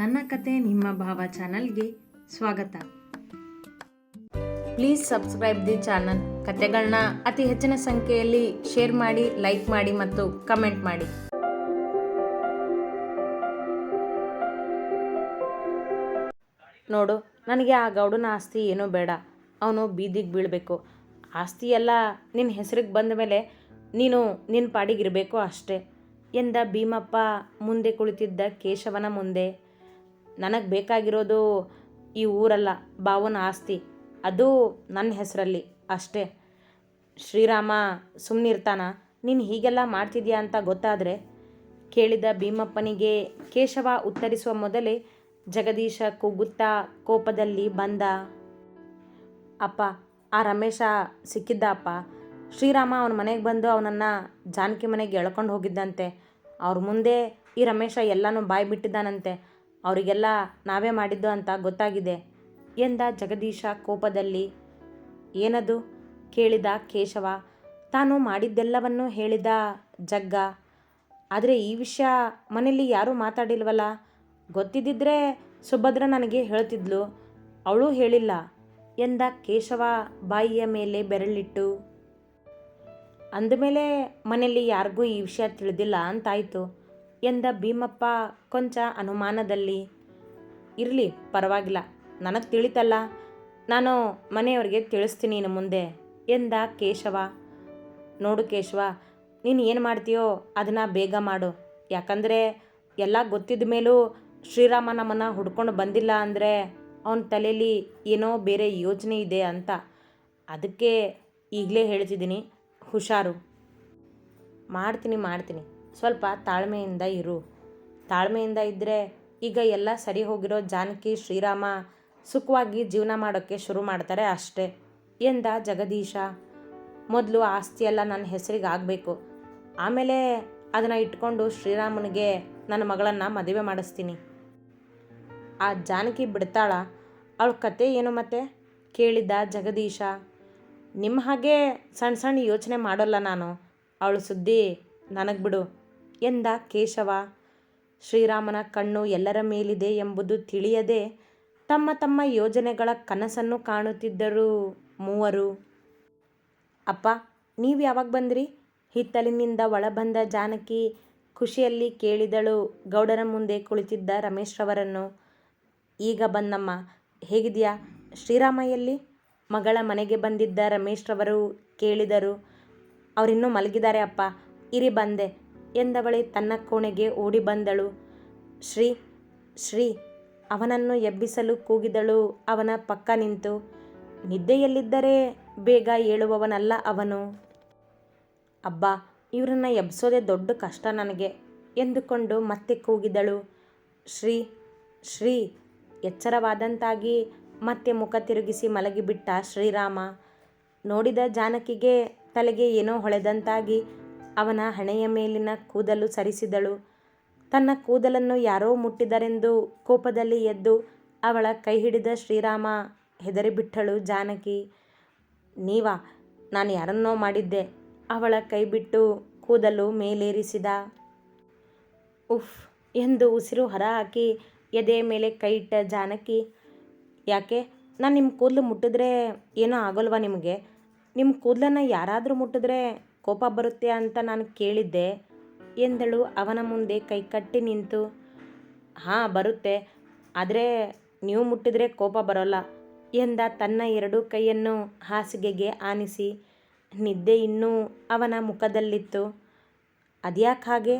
ನನ್ನ ಕತೆ ನಿಮ್ಮ ಭಾವ ಚಾನಲ್ಗೆ ಸ್ವಾಗತ. Please subscribe the channel. ಕತೆಗಳನ್ನ ಅತಿ ಹೆಚ್ಚಿನ ಸಂಖ್ಯೆಯಲ್ಲಿ ಶೇರ್ ಮಾಡಿ, ಲೈಕ್ ಮಾಡಿ ಮತ್ತು ಕಮೆಂಟ್ ಮಾಡಿ. ನೋಡು, ನನಗೆ ಆ ಗೌಡನ ಆಸ್ತಿ ಏನೂ ಬೇಡ. ಅವನು ಬೀದಿಗೆ ಬೀಳಬೇಕು. ಆಸ್ತಿ ಎಲ್ಲ ನಿನ್ನ ಹೆಸರಿಗೆ ಬಂದ ಮೇಲೆ ನೀನು ನಿನ್ನ ಪಾಡಿಗಿರಬೇಕು ಅಷ್ಟೇ. ಎಂದ ಭೀಮಪ್ಪ ಮುಂದೆ ಕುಳಿತಿದ್ದ ಕೇಶವನ ಮುಂದೆ ನನಗೆ ಬೇಕಾಗಿರೋದು ಈ ಊರಲ್ಲ ಬಾವನ ಆಸ್ತಿ. ಅದು ನನ್ನ ಹೆಸರಲ್ಲಿ ಅಷ್ಟೇ. ಶ್ರೀರಾಮ ಸುಮ್ಮನಿರ್ತಾನ ನೀನು ಹೀಗೆಲ್ಲ ಮಾಡ್ತಿದ್ಯಾ ಅಂತ ಗೊತ್ತಾದರೆ ಕೇಳಿದ ಭೀಮಪ್ಪನಿಗೆ ಕೇಶವ ಉತ್ತರಿಸುವ ಮೊದಲೇ ಜಗದೀಶ ಕೂಗುತ್ತಾ ಕೋಪದಲ್ಲಿ ಬಂದ, ಅಪ್ಪ, ಆ ರಮೇಶ ಸಿಕ್ಕಿದ್ದ ಅಪ್ಪ. ಶ್ರೀರಾಮ ಅವನ ಮನೆಗೆ ಬಂದು ಅವನನ್ನು ಜಾನಕಿ ಮನೆಗೆ ಎಳ್ಕೊಂಡು ಹೋಗಿದ್ದಂತೆ. ಅವ್ರ ಮುಂದೆ ಈ ರಮೇಶ ಎಲ್ಲನೂ ಬಾಯಿ ಬಿಟ್ಟಿದ್ದಾನಂತೆ ಅವರಿಗೆಲ್ಲ ನಾವೇ ಮಾಡಿದ್ದು ಅಂತ ಗೊತ್ತಾಗಿದೆ ಎಂದ ಜಗದೀಶ ಕೋಪದಲ್ಲಿ. ಏನದು? ಕೇಳಿದ ಕೇಶವ. ತಾನು ಮಾಡಿದ್ದೆಲ್ಲವನ್ನೂ ಹೇಳಿದ ಜಗ್ಗ. ಆದರೆ ಈ ವಿಷಯ ಮನೆಯಲ್ಲಿ ಯಾರೂ ಮಾತಾಡಿಲ್ವಲ್ಲ ಗೊತ್ತಿದ್ದಿದ್ರೆ ಸುಭದ್ರ ನನಗೆ ಹೇಳ್ತಿದ್ಲು. ಅವಳು ಹೇಳಿಲ್ಲ ಎಂದ ಕೇಶವ ಬಾಯಿಯ ಮೇಲೆ ಬೆರಳಿಟ್ಟು. ಅಂದಮೇಲೆ ಮನೆಯಲ್ಲಿ ಯಾರಿಗೂ ಈ ವಿಷಯ ತಿಳಿದಿಲ್ಲ ಅಂತಾಯಿತು. ಎಂದ ಭೀಮಪ್ಪ, ಕೊಂಚ ಅನುಮಾನದಲ್ಲಿ, ಇರಲಿ, ಪರವಾಗಿಲ್ಲ. ನನಗೆ ತಿಳಿತಲ್ಲ. ನಾನು ಮನೆಯವ್ರಿಗೆ ತಿಳಿಸ್ತೀನಿ ಇನ್ನು ಮುಂದೆ, ಎಂದ ಕೇಶವ. ನೋಡು ಕೇಶವ, ನೀನು ಏನು ಮಾಡ್ತೀಯೋ ಅದನ್ನು ಬೇಗ ಮಾಡು. ಯಾಕಂದರೆ ಎಲ್ಲ ಗೊತ್ತಿದ್ದ ಮೇಲೂ ಶ್ರೀರಾಮ ನಮ್ಮನ್ನು ಹುಡ್ಕೊಂಡು ಬಂದಿಲ್ಲ ಅಂದರೆ ಅವನ ತಲೆಯಲ್ಲಿ ಏನೋ ಬೇರೆ ಯೋಚನೆ ಇದೆ ಅಂತ. ಅದಕ್ಕೆ ಈಗಲೇ ಹೇಳ್ತಿದ್ದೀನಿ, ಹುಷಾರು. ಮಾಡ್ತೀನಿ ಮಾಡ್ತೀನಿ. ಸ್ವಲ್ಪ ತಾಳ್ಮೆಯಿಂದ ಇರು. ತಾಳ್ಮೆಯಿಂದ ಇದ್ದರೆ ಈಗ ಎಲ್ಲ ಸರಿ ಹೋಗಿರೋ ಜಾನಕಿ, ಶ್ರೀರಾಮ ಸುಖವಾಗಿ ಜೀವನ ಮಾಡೋಕ್ಕೆ ಶುರು ಮಾಡ್ತಾರೆ ಅಷ್ಟೇ. ಎಂದ ಜಗದೀಶ, ಮೊದಲು ಆಸ್ತಿ ಎಲ್ಲ ನನ್ನ ಹೆಸರಿಗೆ ಆಗಬೇಕು. ಆಮೇಲೆ ಅದನ್ನು ಇಟ್ಕೊಂಡು ಶ್ರೀರಾಮನಿಗೆ ನನ್ನ ಮಗಳನ್ನು ಮದುವೆ ಮಾಡಿಸ್ತೀನಿ. ಆ ಜಾನಕಿ ಬಿಡ್ತಾಳ. ಅವಳ ಕತೆ ಏನು ಮತ್ತೆ? ಕೇಳಿದ್ದ ಜಗದೀಶ ನಿಮ್ಮ ಹಾಗೆ ಸಣ್ಣ ಸಣ್ಣ ಯೋಚನೆ ಮಾಡೋಲ್ಲ ನಾನು. ಅವಳು ಸುದ್ದಿ ನನಗೆ ಬಿಡು. ಎಂದ ಕೇಶವ? ಶ್ರೀರಾಮನ ಕಣ್ಣು ಎಲ್ಲರ ಮೇಲಿದೆ ಎಂಬುದು ತಿಳಿಯದೆ ತಮ್ಮ ತಮ್ಮ ಯೋಜನೆಗಳ ಕನಸನ್ನು ಕಾಣುತ್ತಿದ್ದರು ಮೂವರು. ಅಪ್ಪ, ನೀವು ಯಾವಾಗ ಬಂದ್ರಿ? ಹಿತ್ತಲಿನಿಂದ ಒಳಬಂದ ಜಾನಕಿ ಖುಷಿಯಲ್ಲಿ ಕೇಳಿದಳು. ಗೌಡರ ಮುಂದೆ ಕುಳಿತಿದ್ದ ರಮೇಶ್ರವರನ್ನು. ಈಗ ಬಂದಮ್ಮ, ಹೇಗಿದೆಯಾ? ಶ್ರೀರಾಮ ಎಲ್ಲಿ? ಮಗಳ ಮನೆಗೆ ಬಂದಿದ್ದ ರಮೇಶ್ರವರು ಕೇಳಿದರು. ಅವರಿನ್ನೂ ಮಲಗಿದ್ದಾರೆ ಅಪ್ಪ. ಇರಿ ಬಂದೆ. ಎಂದವಳೆ ತನ್ನ ಕೋಣೆಗೆ ಓಡಿ ಬಂದಳು. ಶ್ರೀ ಶ್ರೀ, ಅವನನ್ನು ಎಬ್ಬಿಸಲು ಕೂಗಿದಳು. ಅವನ ಪಕ್ಕ ನಿಂತು, ನಿದ್ದೆಯಲ್ಲಿದ್ದರೆ ಬೇಗ ಏಳುವವನಲ್ಲ ಅವನು. ಅಬ್ಬ, ಇವರನ್ನ ಎಬ್ಸೋದೇ ದೊಡ್ಡ ಕಷ್ಟ ನನಗೆ ಎಂದುಕೊಂಡು ಮತ್ತೆ ಕೂಗಿದಳು. ಶ್ರೀ ಶ್ರೀ, ಎಚ್ಚರವಾದಂತಾಗಿ ಮತ್ತೆ ಮುಖ ತಿರುಗಿಸಿ ಮಲಗಿಬಿಟ್ಟ ಶ್ರೀರಾಮ. ನೋಡಿದ ಜಾನಕಿಗೆ ತಲೆಗೆ ಏನೋ ಹೊಳೆದಂತಾಗಿ ಅವನ ಹಣೆಯ ಮೇಲಿನ ಕೂದಲು ಸರಿಸಿದಳು. ತನ್ನ ಕೂದಲನ್ನು ಯಾರೋ ಮುಟ್ಟಿದರೆಂದು ಕೋಪದಲ್ಲಿ ಎದ್ದು ಅವಳ ಕೈ ಹಿಡಿದ ಶ್ರೀರಾಮ ಹೆದರಿಬಿಟ್ಟಳು ಜಾನಕಿ. ನೀವಾ, ನಾನು ಯಾರನ್ನೋ ಮಾಡಿದ್ದೆ ಅವಳ ಕೈ ಬಿಟ್ಟು ಕೂದಲು ಮೇಲೇರಿಸಿದ. ಉಫ್, ಎಂದು ಉಸಿರು ಹೊರಹಾಕಿ ಎದೆಯ ಮೇಲೆ ಕೈ ಇಟ್ಟ ಜಾನಕಿ. ಯಾಕೆ? ನಾನು ನಿಮ್ಮ ಕೂದಲು ಮುಟ್ಟಿದ್ರೆ ಏನೂ ಆಗೋಲ್ವಾ ನಿಮಗೆ? ನಿಮ್ಮ ಕೂದಲನ್ನು ಯಾರಾದರೂ ಮುಟ್ಟಿದ್ರೆ ಕೋಪ ಬರುತ್ತೆ ಅಂತ ನಾನು ಕೇಳಿದ್ದೆ. ಎಂದಳು, ಅವನ ಮುಂದೆ ಕೈ ಕಟ್ಟಿ ನಿಂತು, ಹಾಂ, ಬರುತ್ತೆ. ಆದರೆ ನೀವು ಮುಟ್ಟಿದ್ರೆ ಕೋಪ ಬರೋಲ್ಲ ಎಂದ ತನ್ನ ಎರಡೂ ಕೈಯನ್ನು ಹಾಸಿಗೆಗೆ ಆನಿಸಿ. ನಿದ್ದೆ ಇನ್ನೂ ಅವನ ಮುಖದಲ್ಲಿತ್ತು. ಅದ್ಯಾಕೆ ಹಾಗೆ?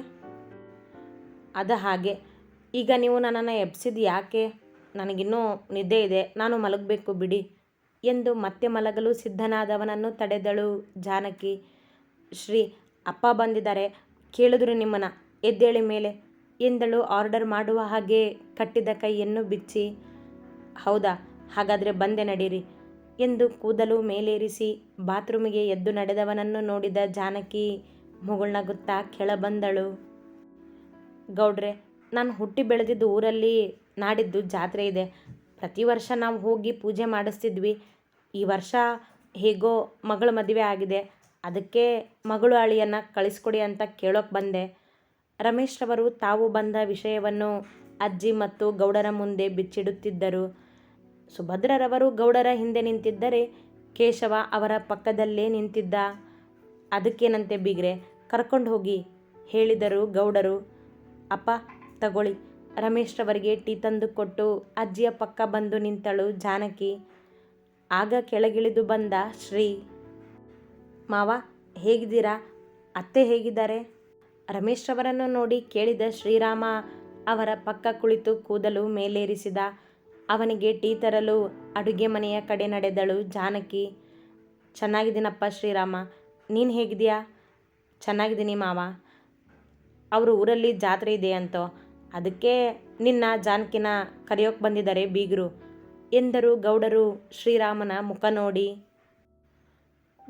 ಅದು ಹಾಗೆ. ಈಗ ನೀವು ನನ್ನನ್ನು ಎಬ್ಸಿದ್ದು ಯಾಕೆ? ನನಗಿನ್ನೂ ನಿದ್ದೆ ಇದೆ. ನಾನು ಮಲಗಬೇಕು ಬಿಡಿ ಎಂದು ಮತ್ತೆ ಮಲಗಲು ಸಿದ್ಧನಾದವನನ್ನು ತಡೆದಳು ಜಾನಕಿ. ಶ್ರೀ ಅಪ್ಪ ಬಂದಿದ್ದಾರೆ. ಕೇಳಿದ್ರು ನಿಮ್ಮನ್ನು. ಎದ್ದೇಳಿ ಮೇಲೆ ಎಂದಳು. ಆರ್ಡರ್ ಮಾಡುವ ಹಾಗೆ ಕಟ್ಟಿದ ಕೈಯನ್ನು ಬಿಚ್ಚಿ, ಹೌದಾ, ಹಾಗಾದರೆ ಬಂದೆ ನಡೀರಿ ಎಂದು ಕೂದಲು ಮೇಲೇರಿಸಿ ಬಾತ್ರೂಮಿಗೆ ಎದ್ದು ನಡೆದವನನ್ನು ನೋಡಿದ ಜಾನಕಿ ಮುಗುಳ್ನಗುತ್ತಾ ಕೆಳಬಂದಳು. ಗೌಡ್ರೆ, ನಾನು ಹುಟ್ಟಿ ಬೆಳೆದಿದ್ದು ಊರಲ್ಲಿ ನಾಡಿದ್ದು ಜಾತ್ರೆ ಇದೆ. ಪ್ರತಿ ವರ್ಷ ನಾವು ಹೋಗಿ ಪೂಜೆ ಮಾಡಿಸ್ತಿದ್ವಿ. ಈ ವರ್ಷ ಹೇಗೋ ಮಗಳ ಮದುವೆ ಆಗಿದೆ. ಅದಕ್ಕೆ ಮಗಳು ಅಳಿಯನ್ನು ಕಳಿಸ್ಕೊಡಿ ಅಂತ ಕೇಳೋಕೆ ಬಂದೆ. ರಮೇಶ್ರವರು ತಾವು ಬಂದ ವಿಷಯವನ್ನು ಅಜ್ಜಿ ಮತ್ತು ಗೌಡರ ಮುಂದೆ ಬಿಚ್ಚಿಡುತ್ತಿದ್ದರು. ಸುಭದ್ರರವರು ಗೌಡರ ಹಿಂದೆ ನಿಂತಿದ್ದರೆ ಕೇಶವ ಅವರ ಪಕ್ಕದಲ್ಲೇ ನಿಂತಿದ್ದ. ಅದಕ್ಕೇನಂತೆ ಬಿಗ್ರೆ, ಕರ್ಕೊಂಡು ಹೋಗಿ, ಹೇಳಿದರು ಗೌಡರು. ಅಪ್ಪ, ತಗೊಳ್ಳಿ. ರಮೇಶ್ರವರಿಗೆ ಟೀ ತಂದು ಕೊಟ್ಟು ಅಜ್ಜಿಯ ಪಕ್ಕ ಬಂದು ನಿಂತಳು ಜಾನಕಿ. ಆಗ ಕೆಳಗಿಳಿದು ಬಂದ ಶ್ರೀ ಮಾವ, ಹೇಗಿದ್ದೀರಾ? ಅತ್ತೆ ಹೇಗಿದ್ದಾರೆ? ರಮೇಶ್ರವರನ್ನು ನೋಡಿ ಕೇಳಿದ ಶ್ರೀರಾಮ ಅವರ ಪಕ್ಕ ಕುಳಿತು ಕೂದಲು ಮೇಲೇರಿಸಿದ. ಅವನಿಗೆ ಟೀ ತರಲು ಅಡುಗೆ ಮನೆಯ ಕಡೆ ನಡೆದಳು ಜಾನಕಿ. ಚೆನ್ನಾಗಿದ್ದೀನಪ್ಪ ಶ್ರೀರಾಮ, ನೀನು ಹೇಗಿದೆಯಾ ಚೆನ್ನಾಗಿದ್ದೀನಿ ಮಾವ. ಅವರು ಊರಲ್ಲಿ ಜಾತ್ರೆ ಇದೆ ಅಂತೋ, ಅದಕ್ಕೆ ನಿನ್ನ ಜಾನಕಿನ ಕರೆಯೋಕೆ ಬಂದಿದ್ದಾರೆ ಬೀಗರು ಎಂದರು ಗೌಡರು ಶ್ರೀರಾಮನ ಮುಖ ನೋಡಿ.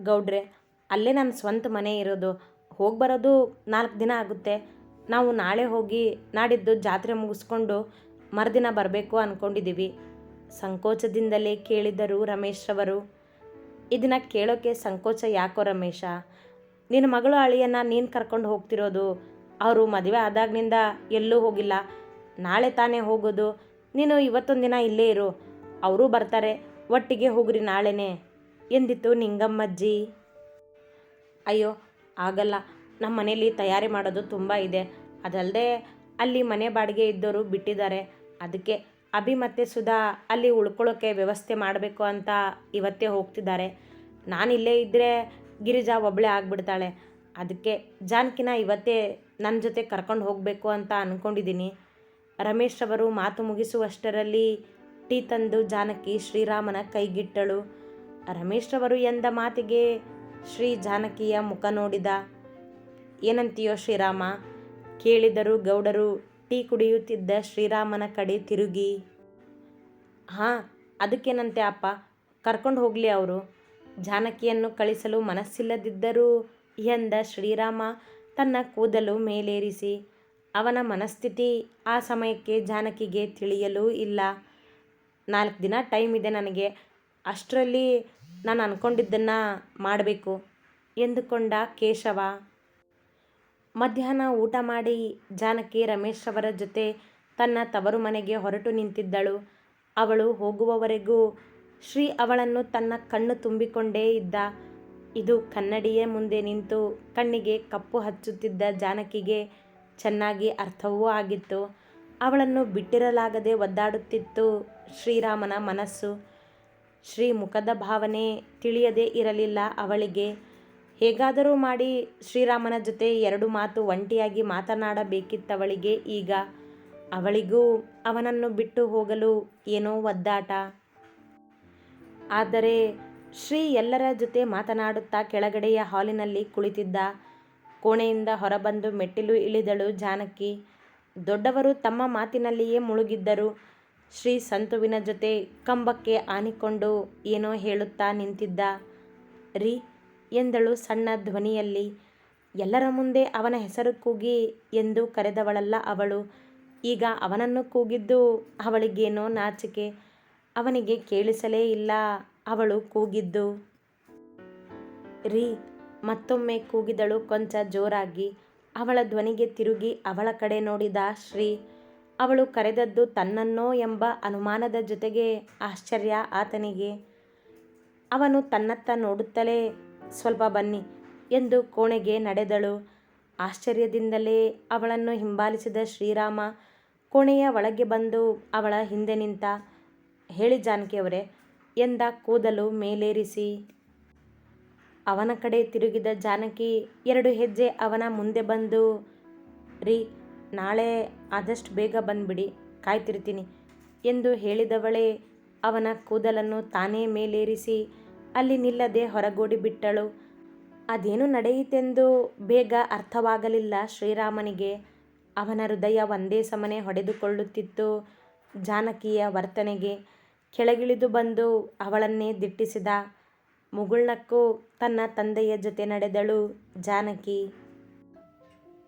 ಗೌಡ್ರೆ ಅಲ್ಲೇ ನನ್ನ ಸ್ವಂತ ಮನೆ ಇರೋದು. ಹೋಗಿ ಬರೋದು ನಾಲ್ಕು ದಿನ ಆಗುತ್ತೆ. ನಾವು ನಾಳೆ ಹೋಗಿ ನಾಡಿದ್ದು ಜಾತ್ರೆ ಮುಗಿಸ್ಕೊಂಡು ಮರುದಿನ ಬರಬೇಕು ಅಂದ್ಕೊಂಡಿದ್ದೀವಿ ಸಂಕೋಚದಿಂದಲೇ ಕೇಳಿದ್ದರು ರಮೇಶ್ರವರು ಇದನ್ನು ಕೇಳೋಕ್ಕೆ ಸಂಕೋಚ ಯಾಕೋ ರಮೇಶ? ನಿನ್ನ ಮಗಳು ಅಳಿಯನ್ನು ನೀನು ಕರ್ಕೊಂಡು ಹೋಗ್ತಿರೋದು. ಅವರು ಮದುವೆ ಆದಾಗಿನಿಂದ ಎಲ್ಲೂ ಹೋಗಿಲ್ಲ. ನಾಳೆ ತಾನೇ ಹೋಗೋದು. ನೀನು ಇವತ್ತೊಂದು ದಿನ ಇಲ್ಲೇ ಇರು. ಅವರೂ ಬರ್ತಾರೆ. ಒಟ್ಟಿಗೆ ಹೋಗ್ರಿ ನಾಳೆನೇ. ಎಂದಿತ್ತು ನಿಂಗಮ್ಮಜ್ಜಿ? ಅಯ್ಯೋ, ಆಗಲ್ಲ. ನಮ್ಮ ಮನೇಲಿ ತಯಾರಿ ಮಾಡೋದು ತುಂಬ ಇದೆ. ಅದಲ್ಲದೆ ಅಲ್ಲಿ ಮನೆ ಬಾಡಿಗೆ ಇದ್ದವರು ಬಿಟ್ಟಿದ್ದಾರೆ. ಅದಕ್ಕೆ ಅಭಿ ಮತ್ತು ಸುಧಾ ಅಲ್ಲಿ ಉಳ್ಕೊಳ್ಳೋಕ್ಕೆ ವ್ಯವಸ್ಥೆ ಮಾಡಬೇಕು ಅಂತ ಇವತ್ತೇ ಹೋಗ್ತಿದ್ದಾರೆ. ನಾನು ಇಲ್ಲೇ ಇದ್ದರೆ ಗಿರಿಜಾ ಒಬ್ಬಳೇ ಆಗಿಬಿಡ್ತಾಳೆ. ಅದಕ್ಕೆ ಜಾನಕಿನ ಇವತ್ತೇ ನನ್ನ ಜೊತೆ ಕರ್ಕೊಂಡು ಹೋಗಬೇಕು ಅಂತ ಅಂದ್ಕೊಂಡಿದ್ದೀನಿ ರಮೇಶ್ ಅವರು ಮಾತು ಮುಗಿಸುವಷ್ಟರಲ್ಲಿ ಟೀ ತಂದು ಜಾನಕಿ ಶ್ರೀರಾಮನ ಕೈಗಿಟ್ಟಳು. ರಮೇಶ್ ಅವರು ಎಂದ ಮಾತಿಗೆ ಶ್ರೀ ಜಾನಕಿಯ ಮುಖ ನೋಡಿದ. ಏನಂತೀಯೋ ಶ್ರೀರಾಮ? ಕೇಳಿದರು ಗೌಡರು ಟೀ ಕುಡಿಯುತ್ತಿದ್ದ ಶ್ರೀರಾಮನ ಕಡೆ ತಿರುಗಿ. ಹಾಂ, ಅದಕ್ಕೇನಂತೆ ಅಪ್ಪ? ಕರ್ಕೊಂಡು ಹೋಗಲಿ ಅವರು. ಜಾನಕಿಯನ್ನು ಕಳಿಸಲು ಮನಸ್ಸಿಲ್ಲದಿದ್ದರೂ ಎಂದ ಶ್ರೀರಾಮ ತನ್ನ ಕೂದಲು ಮೇಲೇರಿಸಿ. ಅವನ ಮನಸ್ಥಿತಿ ಆ ಸಮಯಕ್ಕೆ ಜಾನಕಿಗೆ ತಿಳಿಯಲೂ ಇಲ್ಲ. ನಾಲ್ಕು ದಿನ ಟೈಮ್ ಇದೆ ನನಗೆ. ಅಷ್ಟರಲ್ಲಿ ನಾನು ಅಂದ್ಕೊಂಡಿದ್ದನ್ನು ಮಾಡಬೇಕು. ಎಂದುಕೊಂಡ ಕೇಶವ, ಮಧ್ಯಾಹ್ನ ಊಟ ಮಾಡಿ ಜಾನಕಿ ರಮೇಶ್ ಅವರ ಜೊತೆ ತನ್ನ ತವರು ಮನೆಗೆ ಹೊರಟು ನಿಂತಿದ್ದಳು. ಅವಳು ಹೋಗುವವರೆಗೂ ಶ್ರೀ ಅವಳನ್ನು ತನ್ನ ಕಣ್ಣು ತುಂಬಿಕೊಂಡೇ ಇದ್ದ. ಇದು ಕನ್ನಡಿಯೇ ಮುಂದೆ ನಿಂತು ಕಣ್ಣಿಗೆ ಕಪ್ಪು ಹಚ್ಚುತ್ತಿದ್ದ ಜಾನಕಿಗೆ ಚೆನ್ನಾಗಿ ಅರ್ಥವೂ ಆಗಿತ್ತು. ಅವಳನ್ನು ಬಿಟ್ಟಿರಲಾಗದೆ ಒದ್ದಾಡುತ್ತಿತ್ತು ಶ್ರೀರಾಮನ ಮನಸ್ಸು. ಶ್ರೀ ಮುಖದ ಭಾವನೆ ತಿಳಿಯದೇ ಇರಲಿಲ್ಲ ಅವಳಿಗೆ. ಹೇಗಾದರೂ ಮಾಡಿ ಶ್ರೀರಾಮನ ಜೊತೆ ಎರಡು ಮಾತು ಒಂಟಿಯಾಗಿ ಮಾತನಾಡಬೇಕಿತ್ತವಳಿಗೆ ಈಗ. ಅವಳಿಗೂ ಅವನನ್ನು ಬಿಟ್ಟು ಹೋಗಲು ಏನೋ ಒದ್ದಾಟ. ಆದರೆ ಶ್ರೀ ಎಲ್ಲರ ಜೊತೆ ಮಾತನಾಡುತ್ತಾ ಕೆಳಗಡೆಯ ಹಾಲಿನಲ್ಲಿ ಕುಳಿತಿದ್ದ. ಕೋಣೆಯಿಂದ ಹೊರಬಂದು ಮೆಟ್ಟಿಲು ಇಳಿದಳು ಜಾನಕಿ. ದೊಡ್ಡವರು ತಮ್ಮ ಮಾತಿನಲ್ಲಿಯೇ ಮುಳುಗಿದ್ದರು. ಶ್ರೀ ಸಂತುವಿನ ಜೊತೆ ಕಂಬಕ್ಕೆ ಆನಿಕೊಂಡು ಏನೋ ಹೇಳುತ್ತಾ ನಿಂತಿದ್ದ. ರೀ, ಎಂದಳು ಸಣ್ಣ ಧ್ವನಿಯಲ್ಲಿ. ಎಲ್ಲರ ಮುಂದೆ ಅವನ ಹೆಸರು ಕೂಗಿ ಎಂದು ಕರೆದವಳಲ್ಲ ಅವಳು. ಈಗ ಅವನನ್ನು ಕೂಗಿದ್ದು ಅವಳಿಗೇನೋ ನಾಚಿಕೆ. ಅವನಿಗೆ ಕೇಳಿಸಲೇ ಇಲ್ಲ, ಅವಳು ಕೂಗಿದ್ದು. ರೀ, ಮತ್ತೊಮ್ಮೆ ಕೂಗಿದಳು ಕೊಂಚ ಜೋರಾಗಿ. ಅವಳ ಧ್ವನಿಗೆ ತಿರುಗಿ ಅವಳ ಕಡೆ ನೋಡಿದ ಶ್ರೀ ಅವಳು ಕರೆದದ್ದು ತನ್ನನ್ನೋ ಎಂಬ ಅನುಮಾನದ ಜೊತೆಗೆ ಆಶ್ಚರ್ಯ ಆತನಿಗೆ. ಅವನು ತನ್ನತ್ತ ನೋಡುತ್ತಲೇ, ಸ್ವಲ್ಪ ಬನ್ನಿ ಎಂದು ಕೋಣೆಗೆ ನಡೆದಳು. ಆಶ್ಚರ್ಯದಿಂದಲೇ ಅವಳನ್ನು ಹಿಂಬಾಲಿಸಿದ ಶ್ರೀರಾಮ ಕೋಣೆಯ ಒಳಗೆ ಬಂದು ಅವಳ ಹಿಂದೆ ನಿಂತ, ಹೇಳಿ ಜಾನಕಿಯವರೇ ಎಂದ ಕೂದಲು ಮೇಲೇರಿಸಿ. ಅವನ ಕಡೆ ತಿರುಗಿದ ಜಾನಕಿ ಎರಡು ಹೆಜ್ಜೆ ಅವನ ಮುಂದೆ ಬಂದು, ರೀ ನಾಳೆ ಆದಷ್ಟು ಬೇಗ ಬಂದ್ಬಿಡಿ, ಕಾಯ್ತಿರ್ತೀನಿ ಎಂದು ಹೇಳಿದವಳೇ ಅವನ ಕೂದಲನ್ನು ತಾನೇ ಮೇಲೇರಿಸಿ ಅಲ್ಲಿ ನಿಲ್ಲದೆ ಹೊರಗೂಡಿ ಬಿಟ್ಟಳು. ಅದೇನು ನಡೆಯಿತೆಂದು ಬೇಗ ಅರ್ಥವಾಗಲಿಲ್ಲ ಶ್ರೀರಾಮನಿಗೆ. ಅವನ ಹೃದಯ ಒಂದೇ ಸಮನೆ ಹೊಡೆದುಕೊಳ್ಳುತ್ತಿತ್ತು ಜಾನಕಿಯ ವರ್ತನೆಗೆ. ಕೆಳಗಿಳಿದು ಬಂದು ಅವಳನ್ನೇ ದಿಟ್ಟಿಸಿದ ಮುಗುಳ್ನಕ್ಕೂ ತನ್ನ ತಂದೆಯ ಜೊತೆ ನಡೆದಳು ಜಾನಕಿ.